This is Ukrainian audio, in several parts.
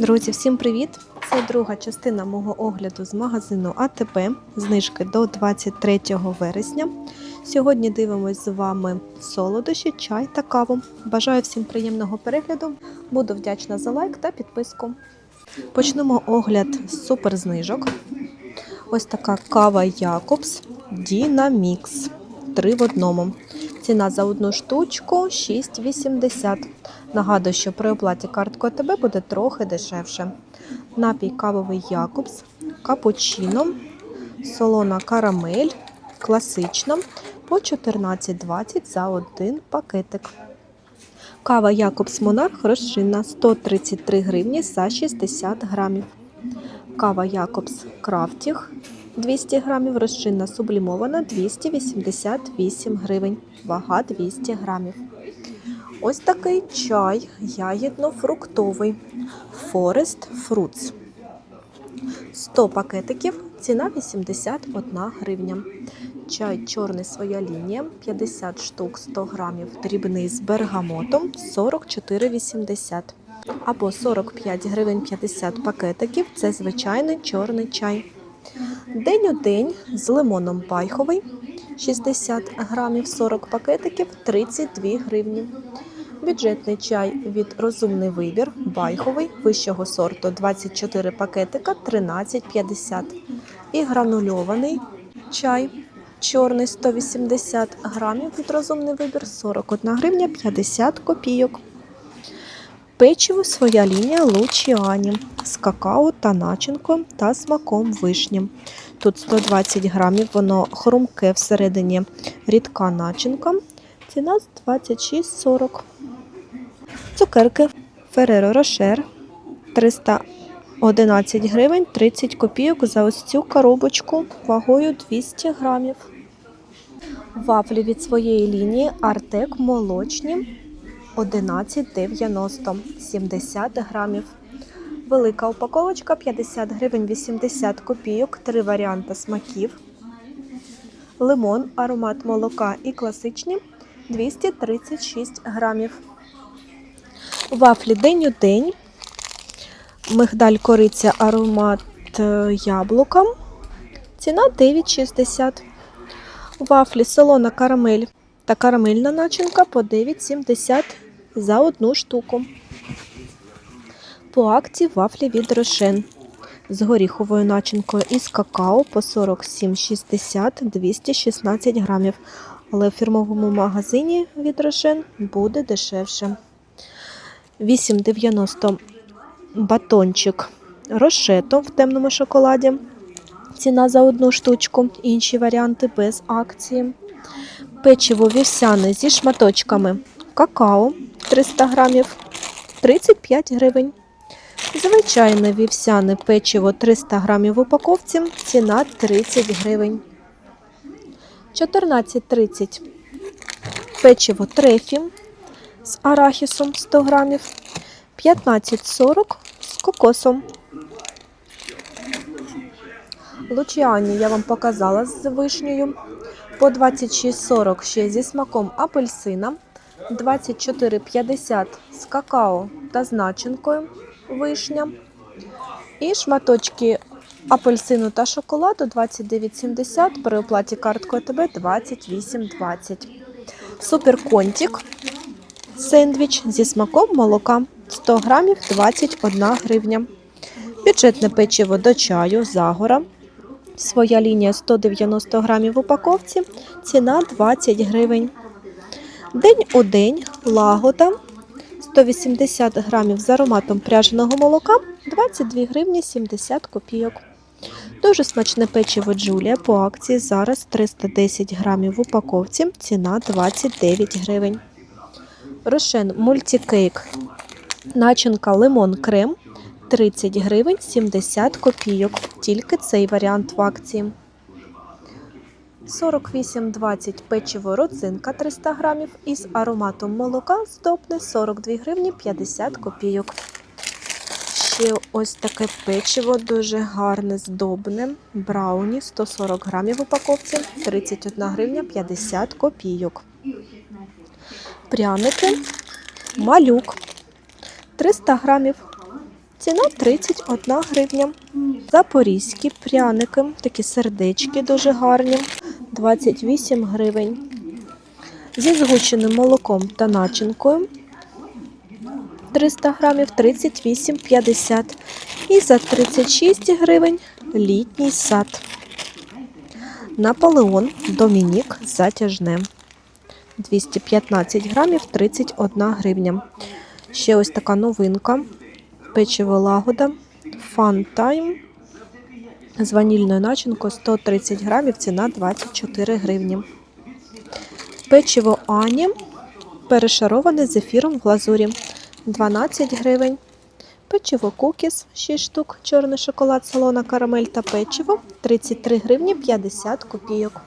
Друзі, всім привіт! Це друга частина мого огляду з магазину АТП. Знижки до 23 вересня. Сьогодні дивимось з вами солодощі, чай та каву. Бажаю всім приємного перегляду. Буду вдячна за лайк та підписку. Почнемо огляд з суперзнижок. Ось така кава Якобс Дінамікс. Три в одному. Ціна за одну штучку 6,80. Нагадую, що при оплаті карткою АТБ буде трохи дешевше. Напій кавовий Якобс, капучино, солона карамель, класична по 14,20 за один пакетик. Кава Якобс Монарх розчинна 133 гривні за 60 грамів. Кава Якобс Крафтіг 200 грамів, розчинна сублімована 288 гривень, вага 200 грамів. Ось такий чай ягідно-фруктовий Forest Fruits. 100 пакетиків, ціна 81 гривня. Чай чорний своя лінія 50 штук 100 грамів, дрібний з бергамотом 44,80 або 45 гривень 50 пакетиків. Це звичайний чорний чай. День у день з лимоном байховий 60 грамів 40 пакетиків 32 гривні. Бюджетний чай від розумний вибір байховий вищого сорту 24 пакетика 13,50. І гранульований чай чорний 180 грамів від розумний вибір 41 гривня 50 копійок. Печиво своя лінія Лучіані з какао та начинкою та смаком вишні. Тут 120 грамів, воно хрумке всередині рідка начинка. Ціна 26,40. Цукерки Ferrero Rocher 311 гривень 30 копійок за ось цю коробочку вагою 200 грамів. Вафлі від своєї лінії Артек молочні 11,90 70 грамів. Велика упаковочка 50 гривень 80 копійок, три варіанти смаків. Лимон, аромат молока і класичні 236 грамів. Вафлі день у день. Мигдаль кориця аромат е, яблука. Ціна 9,60. Вафлі солона карамель та карамельна начинка по 9,70 за одну штуку. По акції вафлі від Рошен з горіховою начинкою із какао по 47,60 216 грамів. Але в фірмовому магазині від Рошен буде дешевше. 8,90 батончик рошето в темному шоколаді. Ціна за одну штучку. Інші варіанти без акції. Печиво вівсяне зі шматочками какао 300 грамів 35 гривень. Звичайне вівсяне печиво 300 грамів в упаковці. Ціна 30 гривень. 14,30 печиво трефі з арахісом 100 грамів. 15,40 з кокосом. Лучіані я вам показала з вишнею. По 26,40 ще зі смаком апельсина. 24,50 з какао та з начинкою вишня. І шматочки апельсину та шоколаду 29,70 при оплаті карткою АТБ 28,20. Суперконтік сендвіч зі смаком молока 100 грамів 21 гривня. Бюджетне печиво до чаю Загора. Своя лінія 190 грамів в упаковці. Ціна 20 гривень. День у день лагода 180 грамів з ароматом пряженого молока 22 гривні 70 копійок. Дуже смачне печиво Джулія по акції зараз 310 грамів в упаковці. Ціна 29 гривень. Рошен мультикейк. Начинка лимон крем 30 гривень 70 копійок. Тільки цей варіант в акції. 48,20 печиво родзинка 300 грамів із ароматом молока здобне 42 гривні 50 копійок. Ще ось таке печиво дуже гарне, здобне. Брауні 140 грамів в упаковці, 31 гривня 50 копійок. Пряники малюк 300 грамів Ціна 31 гривня. Запорізькі пряники, такі сердечки дуже гарні, 28 гривень. Зі згущеним молоком та начинкою 300 грамів 38,50. І за 36 гривень літній сад. Наполеон Домінік затяжне. 215 грамів 31 гривня. Ще ось така новинка. Печиво лагода. Fun Time. З ванільною начинкою 130 грамів, ціна 24 гривні. Печиво Ані. Перешароване з ефіром в глазурі 12 гривень. Печиво кукіс 6 штук, чорний шоколад, солона, карамель та печиво 33 гривні 50 копійок.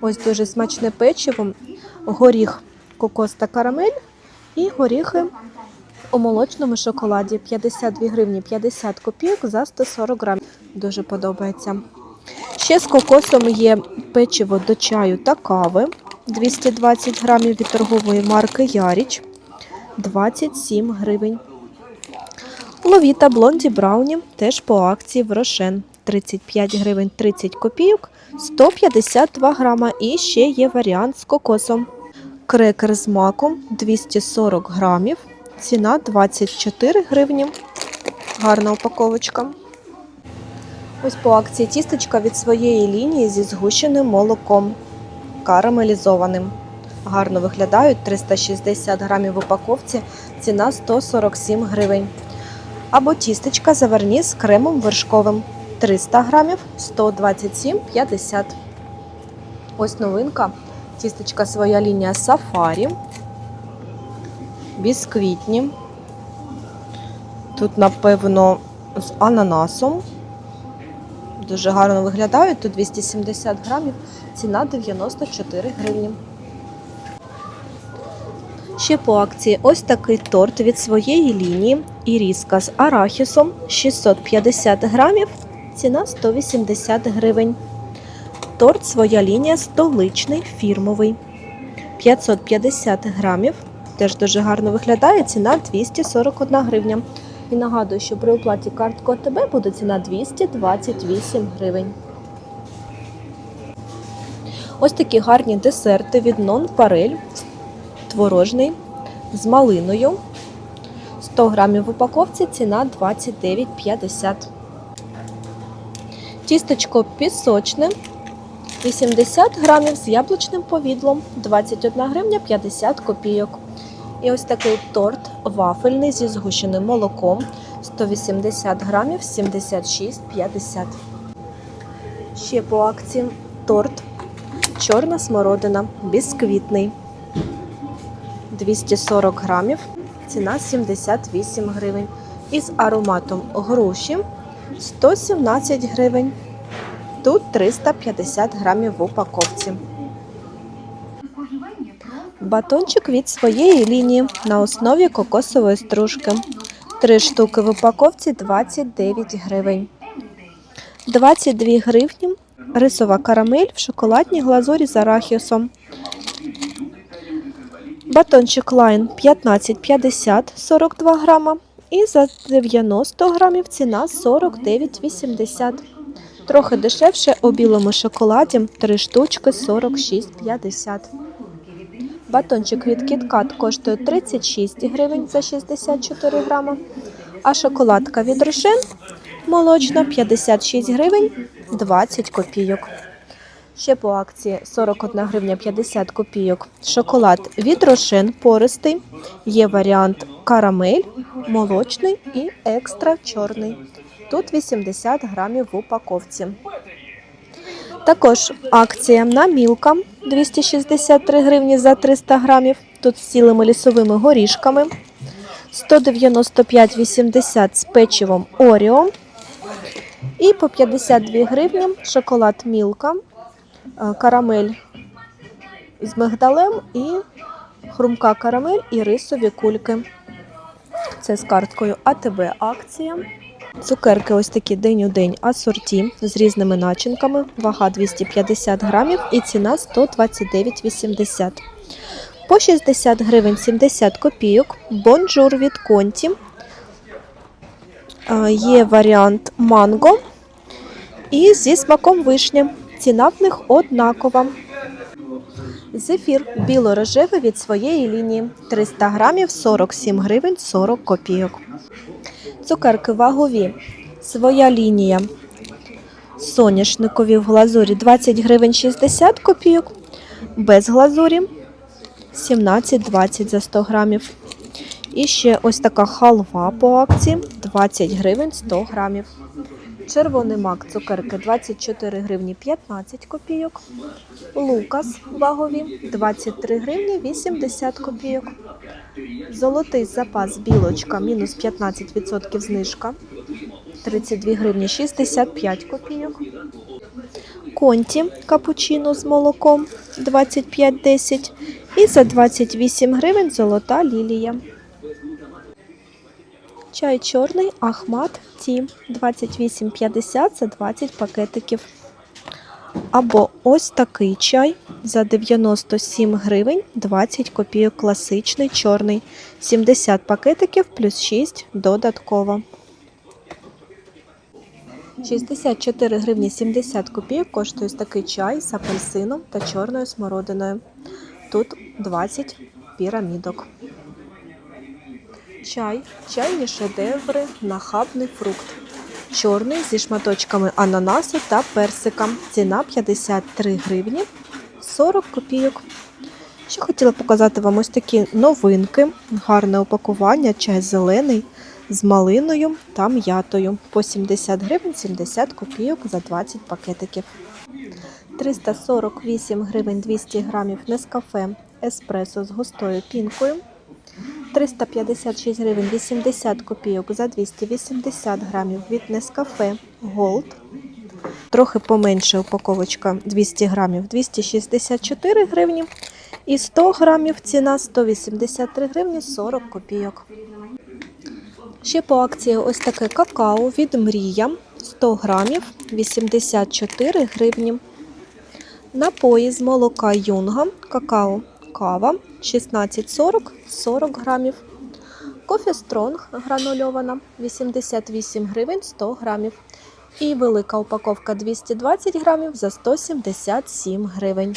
Ось дуже смачне печиво, горіх, кокос та карамель і горіхи у молочному шоколаді 52 гривні 50 копійок за 140 грамів. Дуже подобається. Ще з кокосом є печиво до чаю та кави 220 грамів від торгової марки Яріч 27 гривень. Ловіта Блонді Брауні теж по акції в Рошен 35 гривень 30 копійок, 152 грама. І ще є варіант з кокосом. Крекер з маком 240 грамів. Ціна 24 гривні. Гарна упаковочка. Ось по акції тістечка від своєї лінії зі згущеним молоком карамелізованим. Гарно виглядають 360 грамів в упаковці, ціна 147 гривень. Або тістечка заварні з кремом вершковим 300 грамів 127,50. Ось новинка. Тістечка своя лінія сафарі. Бісквітні. Тут, напевно, з ананасом. Дуже гарно виглядають. Тут 270 грамів, ціна 94 гривні. Ще по акції ось такий торт від своєї лінії Іріска з арахісом 650 грамів, ціна 180 гривень. Торт своя лінія столичний фірмовий 550 грамів. Теж дуже гарно виглядає, ціна 241 гривня. І нагадую, що при оплаті карткою АТБ буде ціна 228 гривень. Ось такі гарні десерти від Нон Парель творожний з малиною. 100 грамів в упаковці, ціна 29,50. Тістечко пісочне 80 грамів з яблучним повідлом 21 гривня 50 копійок. І ось такий торт вафельний зі згущеним молоком 180 грамів 76,50. Ще по акції торт чорна смородина бісквітний 240 грамів, ціна 78 гривень. Із ароматом груші 117 гривень. Тут 350 грамів в упаковці. Батончик від своєї лінії на основі кокосової стружки. Три штуки в упаковці 29 гривень. 22 гривні рисова карамель в шоколадній глазурі з арахісом. Батончик Лайн 15,50 42 грама. І за 90 грамів ціна 49,80. Трохи дешевше у білому шоколаді 3 штучки 46,50. Батончик від KitKat коштує 36 гривень за 64 грама. А шоколадка від Рошен молочна 56 гривень 20 копійок. Ще по акції 41 гривня 50 копійок. Шоколад від Рошен пористий. Є варіант карамель, молочний і екстра чорний. Тут 80 грамів в упаковці. Також акція на мілка 263 гривні за 300 грамів. Тут з цілими лісовими горішками. 195,80 з печивом Оріо. І по 52 гривні шоколад Мілка, е, карамель з мигдалем і хрумка карамель і рисові кульки. Це з карткою АТБ акція. Цукерки ось такі день у день асорті з різними начинками. Вага 250 грамів і ціна 129,80. По 60 гривень 70 копійок. Бонжур від Конті. Е, Є варіант манго і зі смаком вишні. Ціна в них однакова. Зефір біло-рожевий від своєї лінії 300 грамів 47 гривень 40 копійок. Цукерки вагові. Своя лінія. Соняшникові в глазурі 20 гривень 60 копійок. Без глазурі 17-20 за 100 грамів. І ще ось така халва по акції 20 гривень 100 грамів. Червоний мак цукерки 24 гривні 15 копійок. Лукас вагові 23 гривні 80 копійок. Золотий запас білочка мінус 15% знижка 32 гривні 65 копійок. Конті капучино з молоком 25,10 і за 28 гривень золота лілія. Чай чорний Ахмат Ті 28,50 за 20 пакетиків. Або ось такий чай за 97 гривень 20 копійок класичний чорний. 70 пакетиків плюс 6 додатково. 64 гривні 70 копійок коштує такий чай з апельсином та чорною смородиною. Тут 20 пірамідок. Чай, чайні шедеври, нахабний фрукт. Чорний зі шматочками ананасу та персика. Ціна 53 гривні 40 копійок. Ще хотіла показати вам ось такі новинки. Гарне упакування, чай зелений з малиною та м'ятою. По 70 гривень 70 копійок за 20 пакетиків. 348 гривень 200 грамів Нескафе еспресо з густою пінкою. 356 гривень 80 копійок за 280 грамів від Нескафе Gold. Трохи поменше упаковочка 200 грамів 264 гривні. І 100 грамів ціна 183 гривні 40 копійок. Ще по акції ось таке какао від Мрія 100 грамів 84 гривні. Напої з молока юнга, какао, кава 16,40 40 грамів. Кофі Стронг гранульована 88 гривень 100 грамів. І велика упаковка 220 грамів за 177 гривень.